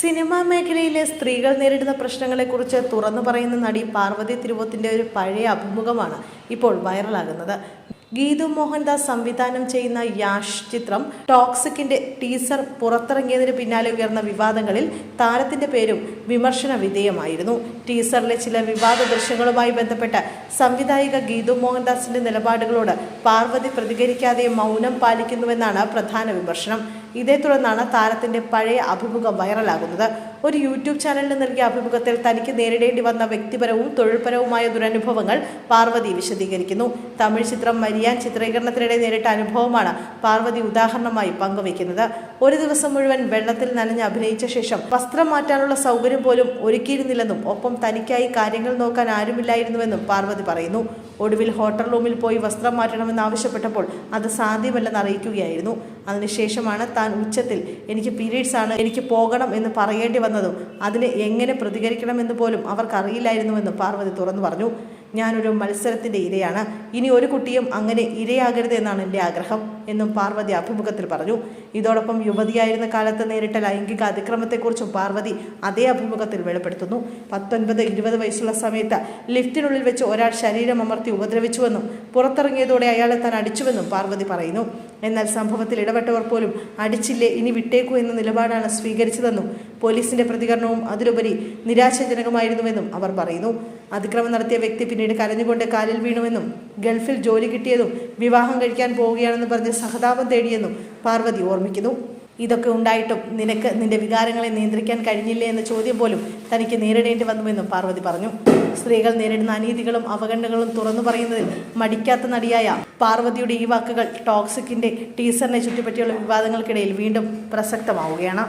Cinema മേഖലയിലെ സ്ത്രീകൾ നേരിടുന്ന പ്രശ്നങ്ങളെക്കുറിച്ച് തുറന്നു പറയുന്ന നടി പാർവതി തിരുവോത്തിന്റെ ഒരു പഴയ അഭിമുഖമാണ് ഇപ്പോൾ വൈറലാകുന്നത്. ഗീതു മോഹൻദാസ് സംവിധാനം ചെയ്യുന്ന യാഷ് ചിത്രം ടോക്സിക്കിന്റെ ടീസർ പുറത്തിറങ്ങിയതിന് പിന്നാലെ ഉയർന്ന വിവാദങ്ങളിൽ താരത്തിന്റെ പേരും വിമർശന വിധേയമായിരുന്നു. ടീസറിലെ ചില വിവാദ ദൃശ്യങ്ങളുമായി ബന്ധപ്പെട്ട് സംവിധായിക ഗീതു മോഹൻദാസിന്റെ നിലപാടുകളോട് പാർവതി പ്രതികരിക്കാതെ മൗനം പാലിക്കുന്നുവെന്നാണ് പ്രധാന വിമർശനം. ഇതേ തുടർന്നാണ് താരത്തിന്റെ പഴയ അഭിമുഖം വൈറലാകുന്നത്. ഒരു യൂട്യൂബ് ചാനലിന് നൽകിയ അഭിമുഖത്തിൽ തനിക്ക് നേരിടേണ്ടി വന്ന വ്യക്തിപരവും തൊഴിൽപരവുമായ ദുരനുഭവങ്ങൾ പാർവതി വിശദീകരിക്കുന്നു. തമിഴ് ചിത്രം മരിയാൻ ചിത്രീകരണത്തിനിടെ നേരിട്ട അനുഭവമാണ് പാർവതി ഉദാഹരണമായി പങ്കുവയ്ക്കുന്നത്. ഒരു ദിവസം മുഴുവൻ വെള്ളത്തിൽ നനഞ്ഞ് അഭിനയിച്ച ശേഷം വസ്ത്രം മാറ്റാനുള്ള സൗകര്യം പോലും ഒരുക്കിയിരുന്നില്ലെന്നും ഒപ്പം തനിക്കായി കാര്യങ്ങൾ നോക്കാൻ ആരുമില്ലായിരുന്നുവെന്നും പാർവതി പറയുന്നു. ഒടുവിൽ ഹോട്ടൽ റൂമിൽ പോയി വസ്ത്രം മാറ്റണമെന്ന് ആവശ്യപ്പെട്ടപ്പോൾ അത് സാധ്യമല്ലെന്ന് അറിയിക്കുകയായിരുന്നു. അതിനുശേഷമാണ് താൻ ഉച്ചത്തിൽ എനിക്ക് പീരീഡ്സ് ആണ് എനിക്ക് പോകണം എന്ന് പറയേണ്ടി വന്നതും അതിന് എങ്ങനെ പ്രതികരിക്കണമെന്ന് പോലും അവർക്കറിയില്ലായിരുന്നുവെന്ന് പാർവതി തുറന്നു പറഞ്ഞു. ഞാനൊരു മത്സരത്തിന്റെ ഇരയാണ്. ഇനി ഒരു കുട്ടിയും അങ്ങനെ ഇരയാകരുത് എന്നാണ് എന്റെ ആഗ്രഹം എന്നും പാർവതി അഭിമുഖത്തിൽ പറഞ്ഞു. ഇതോടൊപ്പം യുവതിയായിരുന്ന കാലത്ത് നേരിട്ട ലൈംഗിക അതിക്രമത്തെക്കുറിച്ചും പാർവതി അതേ അഭിമുഖത്തിൽ വെളിപ്പെടുത്തുന്നു. പത്തൊൻപത് ഇരുപത് വയസ്സുള്ള സമയത്ത് ലിഫ്റ്റിനുള്ളിൽ വെച്ച് ഒരാൾ ശരീരം അമർത്തി ഉപദ്രവിച്ചുവെന്നും പുറത്തിറങ്ങിയതോടെ അയാളെ താൻ അടിച്ചുവെന്നും പാർവതി പറയുന്നു. എന്നാൽ സംഭവത്തിൽ ഇടപെട്ടവർ പോലും അടിച്ചില്ലേ ഇനി വിട്ടേക്കൂ എന്ന നിലപാടാണ് സ്വീകരിച്ചതെന്നും പോലീസിന്റെ പ്രതികരണവും അതിലുപരി നിരാശാജനകമായിരുന്നുവെന്നും അവർ പറയുന്നു. അതിക്രമം നടത്തിയ വ്യക്തി പിന്നീട് കരഞ്ഞുകൊണ്ട് കാലിൽ വീണുവെന്നും ഗൾഫിൽ ജോലി കിട്ടിയതും വിവാഹം കഴിക്കാൻ പോവുകയാണെന്ന് പറഞ്ഞ് സഹതാപം തേടിയെന്നും പാർവതി ഓർമ്മിക്കുന്നു. ഇതൊക്കെ ഉണ്ടായിട്ടും നിനക്ക് നിന്റെ വികാരങ്ങളെ നിയന്ത്രിക്കാൻ കഴിഞ്ഞില്ലേ എന്ന ചോദ്യം പോലും തനിക്ക് നേരിടേണ്ടി വന്നുവെന്നും പാർവതി പറഞ്ഞു. സ്ത്രീകൾ നേരിടുന്ന അനീതികളും അവഗണനകളും തുറന്നു പറയുന്നതിൽ മടിക്കാത്ത നടിയായ പാർവതിയുടെ ഈ വാക്കുകൾ ടോക്സിക്കിന്റെ ടീസറിനെ ചുറ്റിപ്പറ്റിയുള്ള വിവാദങ്ങൾക്കിടയിൽ വീണ്ടും പ്രസക്തമാവുകയാണ്.